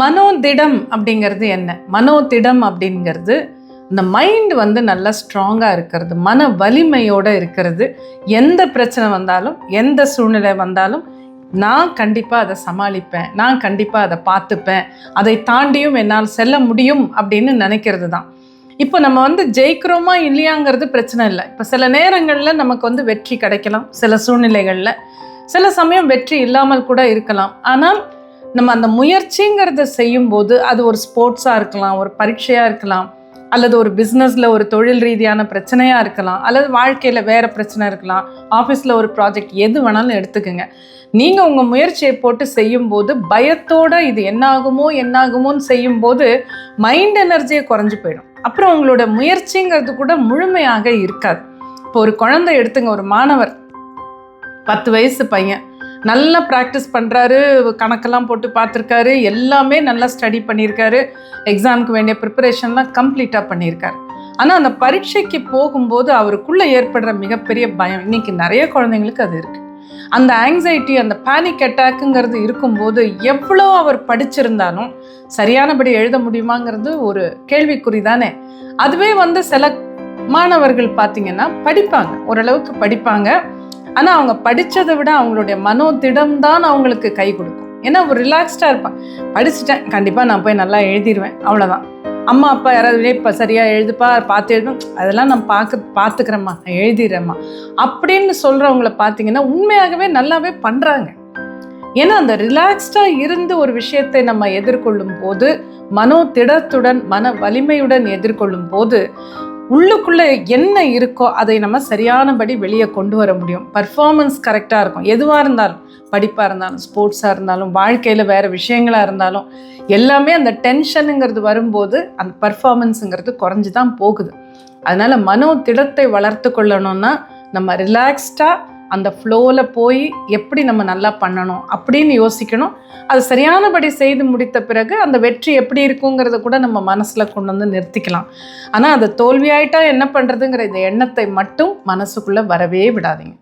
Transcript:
மனோதிடம் அப்படிங்கிறது என்ன? மனோதிடம் அப்படிங்கிறது இந்த மைண்ட் வந்து நல்லா ஸ்ட்ராங்காக இருக்கிறது மன வலிமையோடு இருக்கிறது. எந்த பிரச்சனை வந்தாலும் எந்த சூழ்நிலை வந்தாலும் நான் கண்டிப்பாக அதை சமாளிப்பேன் நான் கண்டிப்பாக அதை பார்த்துப்பேன் அதை தாண்டியும் என்னால் செல்ல முடியும் அப்படின்னு நினைக்கிறது தான். இப்போ நம்ம வந்து ஜெயிக்கிறோமா இல்லையாங்கிறது பிரச்சனை இல்லை. இப்போ சில நேரங்களில் நமக்கு வந்து வெற்றி கிடைக்கலாம் சில சூழ்நிலைகளில். சில சமயம் வெற்றி இல்லாமல் கூட இருக்கலாம். ஆனால் நம்ம அந்த முயற்சிங்கிறத செய்யும்போது அது ஒரு ஸ்போர்ட்ஸாக இருக்கலாம் ஒரு பரீட்சையாக இருக்கலாம் அல்லது ஒரு பிஸ்னஸில் ஒரு தொழில் ரீதியான பிரச்சனையாக இருக்கலாம் அல்லது வாழ்க்கையில் வேறு பிரச்சனை இருக்கலாம் ஆஃபீஸில் ஒரு ப்ராஜெக்ட் எது வேணாலும் எடுத்துக்கோங்க. நீங்கள் உங்கள் முயற்சியை போட்டு செய்யும்போது பயத்தோடு இது என்னாகுமோ என்னாகுமோன்னு செய்யும்போது மைண்ட் எனர்ஜியை குறைஞ்சி போயிடும். அப்புறம் உங்களோட முயற்சிங்கிறது கூட முழுமையாக இருக்காது. இப்போ ஒரு குழந்தை எடுத்துங்க ஒரு மாணவர் பத்து வயசு பையன். நல்லா ப்ராக்டிஸ் பண்ணுறாரு கணக்கெல்லாம் போட்டு பார்த்துருக்காரு. எல்லாமே நல்லா ஸ்டடி பண்ணியிருக்காரு. எக்ஸாமுக்கு வேண்டிய ப்ரிப்பரேஷன்லாம் கம்ப்ளீட்டாக பண்ணியிருக்காரு. ஆனால் அந்த பரீட்சைக்கு போகும்போது அவருக்குள்ளே ஏற்படுற மிகப்பெரிய பயம் இன்னைக்கு நிறைய குழந்தைங்களுக்கு அது இருக்குது அந்த ஆங்ஸைட்டி அந்த பேனிக் அட்டாக்குங்கிறது இருக்கும்போது எவ்வளோ அவர் படிச்சிருந்தாலும் சரியானபடி எழுத முடியுமாங்கிறது ஒரு கேள்விக்குறி தானே. அதுவே வந்து சில மாணவர்கள் பார்த்தீங்கன்னா படிப்பாங்க. ஓரளவுக்கு படிப்பாங்க. ஆனால் அவங்க படித்ததை விட அவங்களுடைய மனோதிடம் தான் அவங்களுக்கு கை கொடுக்கும். ஏன்னா ஒரு ரிலாக்ஸ்டாக இருப்பான். படிச்சுட்டேன் கண்டிப்பாக நான் போய் நல்லா எழுதிடுவேன் அவ்வளோதான் அம்மா அப்பா யாராவது இப்போ சரியாக எழுதுப்பா பார்த்து எழுதும். அதெல்லாம் நான் பார்க்க பார்த்துக்கிறேம்மா நான் எழுதிடுறேம்மா. அப்படின்னு சொல்கிறவங்கள பார்த்தீங்கன்னா உண்மையாகவே நல்லாவே பண்ணுறாங்க ஏன்னா அந்த ரிலாக்ஸ்டாக இருந்து ஒரு விஷயத்தை நம்ம எதிர்கொள்ளும் போது மனோ திடத்துடன் மன வலிமையுடன் எதிர்கொள்ளும் போது உள்ளுக்குள்ளே என்ன இருக்கோ அதை நம்ம சரியானபடி வெளியே கொண்டு வர முடியும். பர்ஃபார்மன்ஸ் கரெக்டாக இருக்கும். எதுவாக இருந்தாலும் படிப்பாக இருந்தாலும் ஸ்போர்ட்ஸாக இருந்தாலும் வாழ்க்கையில் வேறு விஷயங்களாக இருந்தாலும் எல்லாமே அந்த டென்ஷனுங்கிறது வரும்போது அந்த பர்ஃபார்மன்ஸுங்கிறது குறைஞ்சி தான் போகுது. அதனால் மனோ திடத்தை வளர்த்து கொள்ளணும்னா நம்ம ரிலாக்ஸ்டாக அந்த ஃப்ளோவில் போய் எப்படி நம்ம நல்லா பண்ணணும் அப்படின்னு யோசிக்கணும். அது சரியானபடி செய்து முடித்த பிறகு அந்த வெற்றி எப்படி இருக்குங்கிறத கூட நம்ம மனசில் கொண்டு வந்து நிறுத்திக்கலாம். ஆனால் அது தோல்வியாயிட்டா என்ன பண்ணுறதுங்கிற இந்த எண்ணத்தை மட்டும் மனசுக்குள்ளே வரவே விடாதீங்க.